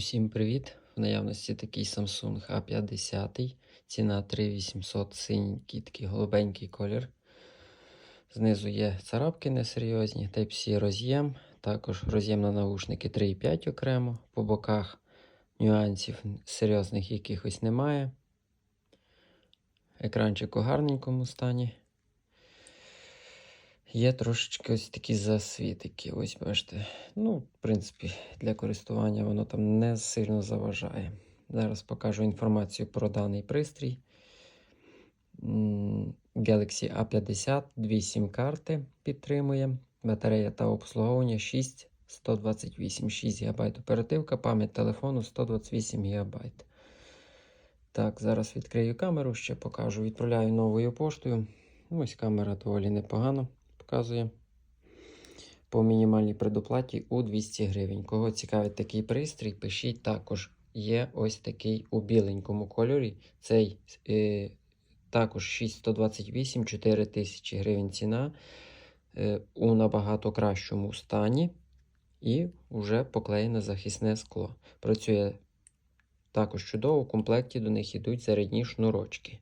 Усім привіт! В наявності такий Samsung A50, ціна 3800, синенький такий голубенький колір. Знизу є царапки несерйозні, Type-C роз'єм, також роз'єм на наушники 3,5 окремо. По боках нюансів серйозних якихось немає. Екранчик у гарненькому стані. Є трошечки ось такі засвітики. Ось бачите. Ну, в принципі, для користування воно там не сильно заважає. Зараз покажу інформацію про даний пристрій. Galaxy A50, дві сім-карти підтримує. Батарея та обслуговування 6 128 6 ГБ оперативка, пам'ять телефону 128 ГБ. Так, зараз відкрию камеру, ще покажу. Відправляю новою поштою. Ось камера доволі непогано показує. По мінімальній предоплаті у 200 гривень. Кого цікавить такий пристрій, пишіть також. Є ось такий у біленькому кольорі. Цей е, також 6128 4000 гривень ціна. Е, у набагато кращому стані. І вже поклеєне захисне скло. Працює також чудово. У комплекті до них йдуть зарядні шнурочки.